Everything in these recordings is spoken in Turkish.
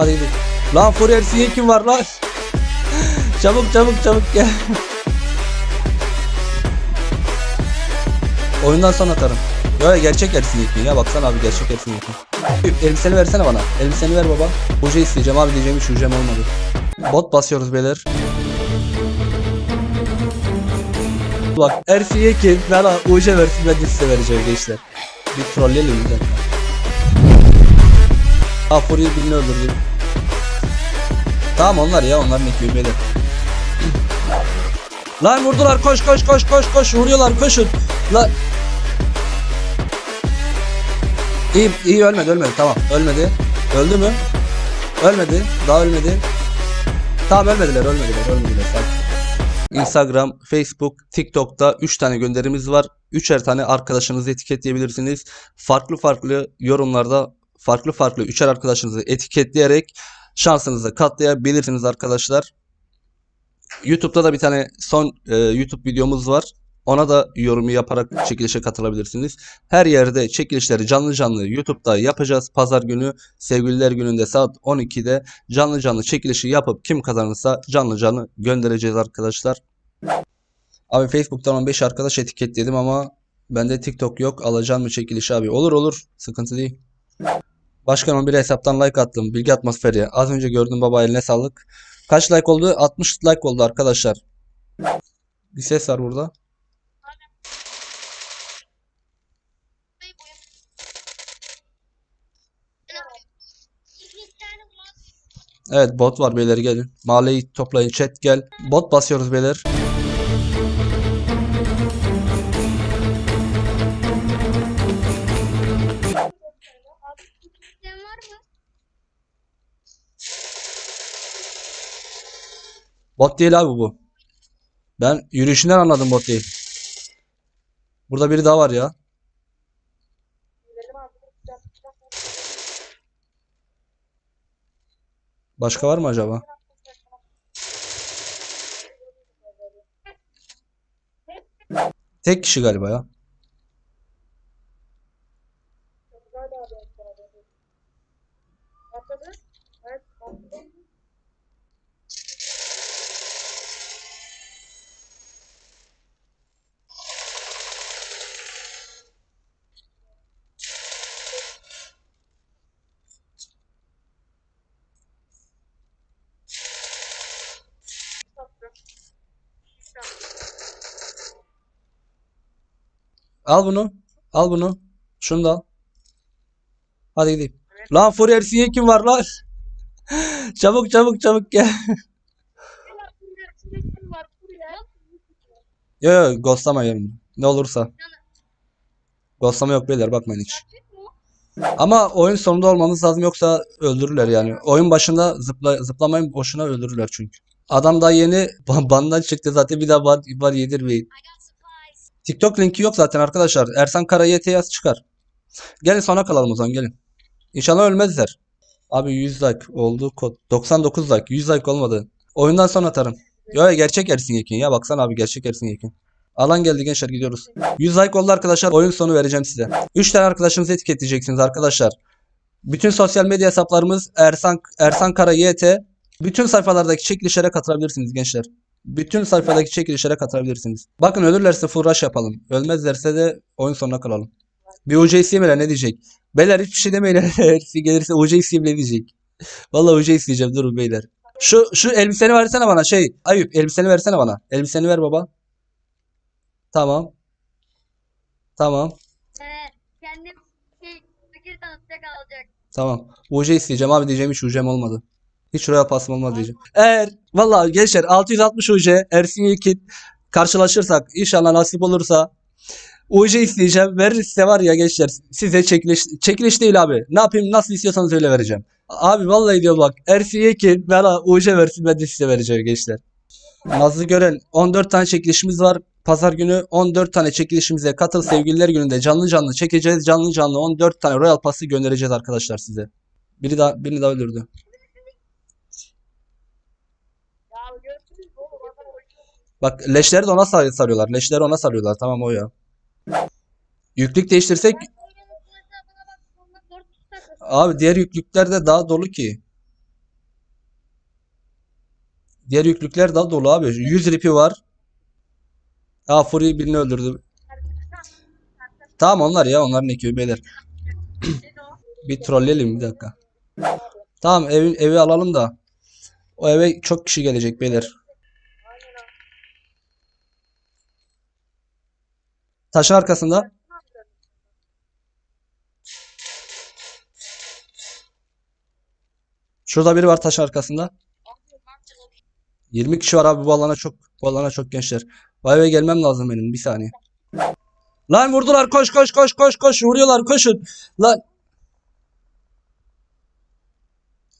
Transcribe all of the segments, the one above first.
Hadi gidelim. Lan Fourier siye kim var lan? çabuk çabuk çabuk gel. Oyundan sonra atarım. Yo gerçek Ersin Yekin ya baksana abi gerçek Ersin Yekin. Elbiseni versene bana. Elbiseni ver baba. Uca isteyeceğim abi diyeceğim hiç ucam olmadı. Bot basıyoruz beyler. Bak Ersin Yekin bana uca versin ben de size vereceğim gençler. Bir trolleyelim bir. Furi'yi birini öldürdü. Tamam onlar ya onlar ne beyler. Lan vurdular koş koş koş koş koş vuruyorlar koşun. Lan İyi, iyi ölmedi ölmedi tamam ölmedi. Öldü mü? Ölmedi. Daha ölmedi. Tamam ölmediler ölmediler ölmediler. Tamam. Instagram, Facebook, TikTok'ta 3 tane gönderimiz var. 3'er tane arkadaşınızı etiketleyebilirsiniz. Farklı farklı yorumlarda farklı farklı 3'er arkadaşınızı etiketleyerek şansınızı katlayabilirsiniz arkadaşlar. YouTube'da da bir tane son e, YouTube videomuz var. Ona da yorumu yaparak çekilişe katılabilirsiniz. Her yerde çekilişleri canlı canlı YouTube'da yapacağız. Pazar günü sevgililer gününde saat 12'de canlı canlı çekilişi yapıp kim kazanırsa canlı canlı göndereceğiz arkadaşlar. Abi Facebook'tan 15 arkadaş etiketledim ama bende TikTok yok. Alacağım mı çekilişi abi? Olur olur. Sıkıntı değil. Başkan 11 hesaptan like attım. Bilgi atmosferi. Az önce gördüm baba eline sağlık. Kaç like oldu? 60 like oldu arkadaşlar. Bir ses var burada. Evet bot var beyler gelin. Mahalleyi toplayın chat gel. Bot basıyoruz beyler. Bot değil abi bu. Ben yürüyüşünden anladım bot değil. Burada biri daha var ya. Başka var mı acaba? Tek kişi galiba ya. Al bunu. Al bunu. Şunu da al. Hadi gidelim. Lan Fourier siye kim var lan? Çabuk çabuk çabuk gel. Yo yo ghostlama yerim. Ne olursa. Ghostlama yok beyler bakmayın hiç. Ama oyun sonunda olmamız lazım yoksa öldürürler yani. Oyun başında zıpla, zıplamayın boşuna öldürürler çünkü. Adam daha yeni ban- bandan çıktı zaten bir daha ban, ban yedirmeyin. TikTok linki yok zaten arkadaşlar. Ersan Kara YT yaz çıkar. Gelin sona kalalım o zaman gelin. İnşallah ölmezler. Abi 100 like oldu kod. 99 like. 100 like olmadı. Oyundan sonra atarım. Yo ya gerçek Ersin Yekin ya. Baksana abi gerçek Ersin Yekin. Alan geldi gençler gidiyoruz. 100 like oldu arkadaşlar. Oyun sonu vereceğim size. 3 tane arkadaşınızı etiketleyeceksiniz arkadaşlar. Bütün sosyal medya hesaplarımız Ersan Ersan Kara YT. Bütün sayfalardaki çekilişlere katılabilirsiniz gençler. Bütün sayfadaki çekilişlere katılabilirsiniz. Bakın ölürlerse full rush yapalım. Ölmezlerse de oyun sonuna kalalım. Bir UC isteyemeler ne diyecek? Beyler hiçbir şey demeyin. Herif gelirse isteyeyim ne diyecek? Vallahi UC isteyeceğim durun beyler. Şu şu elbiseni versene bana şey. Ayıp elbiseni versene bana. Elbiseni ver baba. Tamam. Tamam. Ee, kendim şey, fikir tanıtacak alacak. Tamam. UC isteyeceğim abi diyeceğim hiç UC'm olmadı. Hiç Royal Pass'ım olmadı diyeceğim. Eğer vallahi gençler 660 UC Ersin Yekin karşılaşırsak inşallah nasip olursa UC isteyeceğim. Verirse var ya gençler size çekiliş çekiliş değil abi. Ne yapayım nasıl istiyorsanız öyle vereceğim. Abi vallahi diyor bak Ersin Yekin bana UC versin ben de size vereceğim gençler. Nazlı Gören 14 tane çekilişimiz var. Pazar günü 14 tane çekilişimize katıl sevgililer gününde canlı canlı çekeceğiz. Canlı canlı 14 tane Royal Pass'ı göndereceğiz arkadaşlar size. Biri daha birini daha öldürdü. Bak leşleri de ona sar- sarıyorlar. Leşleri ona sarıyorlar. Tamam o ya. Yüklük değiştirsek abi diğer yüklükler de daha dolu ki. Diğer yüklükler de dolu abi. 100 ripi var. Aa Fury birini öldürdü. Tamam onlar ya onların ekibi beyler. Bir trolleyelim bir dakika. Tamam evi, evi alalım da. O eve çok kişi gelecek beyler. Taşın arkasında. Şurada biri var taşın arkasında. 20 kişi var abi bu alana çok bu alana çok gençler. Bu eve gelmem lazım benim bir saniye. Lan vurdular koş koş koş koş koş vuruyorlar koşun. Lan.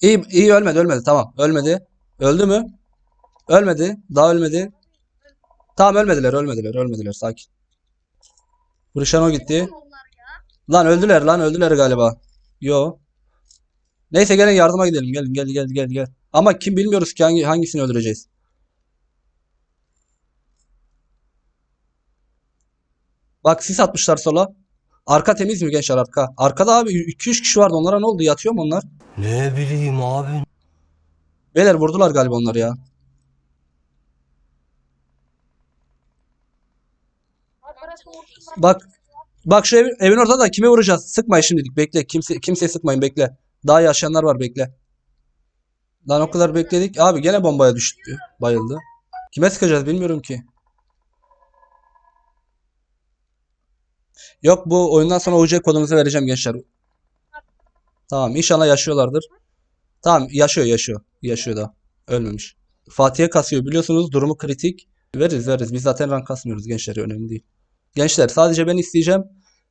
İyi iyi ölmedi ölmedi tamam ölmedi. Öldü mü? Ölmedi. Daha ölmedi. Tamam ölmediler ölmediler ölmediler sakin. Vuruşan o gitti. Onlar. Lan öldüler lan öldüler galiba. Yo. Neyse gelin yardıma gidelim. Gelin gel gel gel gel. Ama kim bilmiyoruz ki hangi hangisini öldüreceğiz. Bak sis atmışlar sola. Arka temiz mi gençler arka? Arkada abi 2-3 kişi vardı. Onlara ne oldu? Yatıyor mu onlar? Ne bileyim abi. Beyler vurdular galiba onları ya. Bak bak şu evin, evin orada da kime vuracağız? Sıkmayın şimdilik bekle. Kimse kimseye sıkmayın bekle. Daha yaşayanlar var bekle. Lan o kadar bekledik. Abi gene bombaya düştü. Bayıldı. Kime sıkacağız bilmiyorum ki. Yok bu oyundan sonra UC kodumuzu vereceğim gençler. Tamam inşallah yaşıyorlardır. Tamam yaşıyor yaşıyor. Yaşıyor da. Ölmemiş. Fatih'e kasıyor biliyorsunuz durumu kritik. Veririz veririz. Biz zaten rank kasmıyoruz gençler önemli değil. Gençler sadece ben isteyeceğim.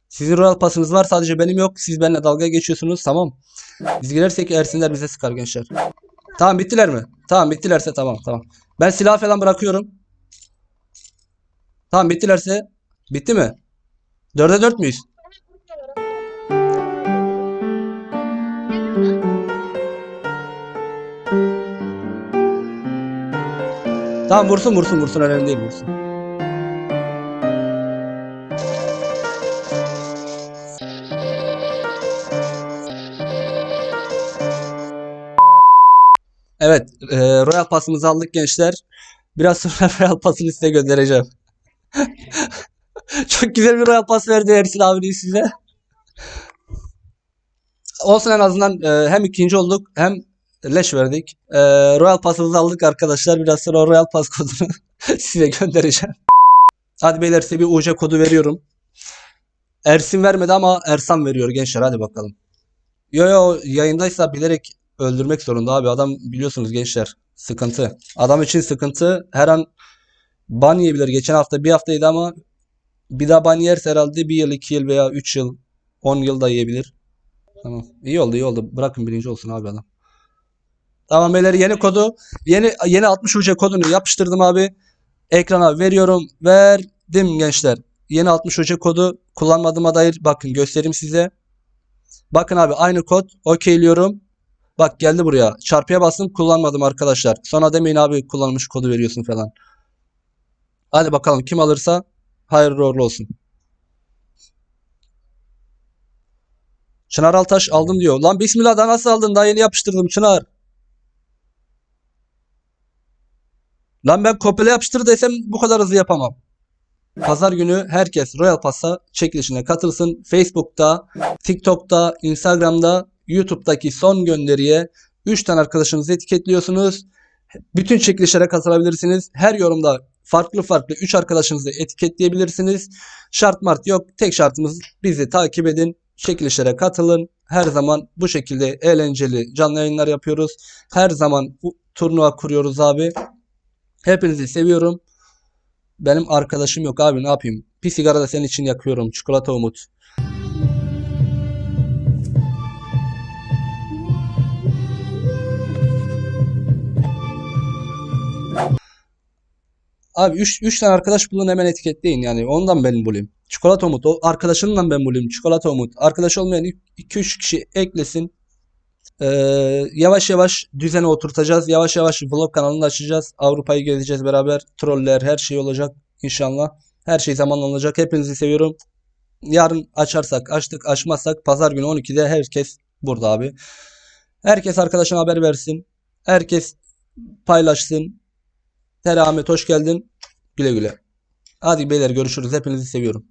Sizin Royal Pass'ınız var sadece benim yok. Siz benimle dalga geçiyorsunuz tamam. Biz girersek Ersinler bize sıkar gençler. Tamam bittiler mi? Tamam bittilerse tamam tamam. Ben silah falan bırakıyorum. Tamam bittilerse. Bitti mi? 4'e 4 müyüz? Tamam vursun vursun vursun önemli değil vursun. E, Royal Pass'ımızı aldık gençler. Biraz sonra Royal Pass'ını size göndereceğim. Çok güzel bir Royal Pass verdi Ersin abi size. Olsun en azından e, hem ikinci olduk hem leş verdik. E, Royal Pass'ımızı aldık arkadaşlar. Biraz sonra Royal Pass kodunu size göndereceğim. Hadi beyler size bir UC kodu veriyorum. Ersin vermedi ama Ersan veriyor gençler hadi bakalım. Yo yo yayındaysa bilerek öldürmek zorunda abi. Adam biliyorsunuz gençler sıkıntı. Adam için sıkıntı. Her an ban yiyebilir. Geçen hafta bir haftaydı ama bir daha ban yerse herhalde bir yıl, iki yıl veya üç yıl, on yıl da yiyebilir. Tamam. İyi oldu, iyi oldu. Bırakın birinci olsun abi adam. Tamam beyler yeni kodu, yeni yeni 60 UC kodunu yapıştırdım abi. Ekrana veriyorum. Verdim gençler. Yeni 60 UC kodu kullanmadığıma dair bakın göstereyim size. Bakın abi aynı kod okeyliyorum. Bak geldi buraya. Çarpıya bastım kullanmadım arkadaşlar. Sonra demeyin abi kullanmış kodu veriyorsun falan. Hadi bakalım kim alırsa hayırlı uğurlu olsun. Çınar Altaş aldım diyor. Lan bismillah daha nasıl aldın? Daha yeni yapıştırdım Çınar. Lan ben kopyala yapıştır desem bu kadar hızlı yapamam. Pazar günü herkes Royal Pass'a çekilişine katılsın. Facebook'ta, TikTok'ta, Instagram'da, YouTube'daki son gönderiye 3 tane arkadaşınızı etiketliyorsunuz. Bütün çekilişlere katılabilirsiniz. Her yorumda farklı farklı 3 arkadaşınızı etiketleyebilirsiniz. Şart mart yok. Tek şartımız bizi takip edin. Çekilişlere katılın. Her zaman bu şekilde eğlenceli canlı yayınlar yapıyoruz. Her zaman bu turnuva kuruyoruz abi. Hepinizi seviyorum. Benim arkadaşım yok abi ne yapayım? Bir sigara da senin için yakıyorum. Çikolata Umut. Abi 3 3 tane arkadaş bulun hemen etiketleyin yani. Ondan ben bulayım. Çikolata Umut. O arkadaşından ben bulayım. Çikolata Umut. Arkadaş olmayan 2-3 kişi eklesin. Ee, yavaş yavaş düzene oturtacağız. Yavaş yavaş vlog kanalını açacağız. Avrupa'yı gezeceğiz beraber. Troller her şey olacak inşallah. Her şey zamanla olacak. Hepinizi seviyorum. Yarın açarsak açtık açmazsak pazar günü 12'de herkes burada abi. Herkes arkadaşına haber versin. Herkes paylaşsın. Ahmet hoş geldin. Güle güle. Hadi beyler görüşürüz. Hepinizi seviyorum.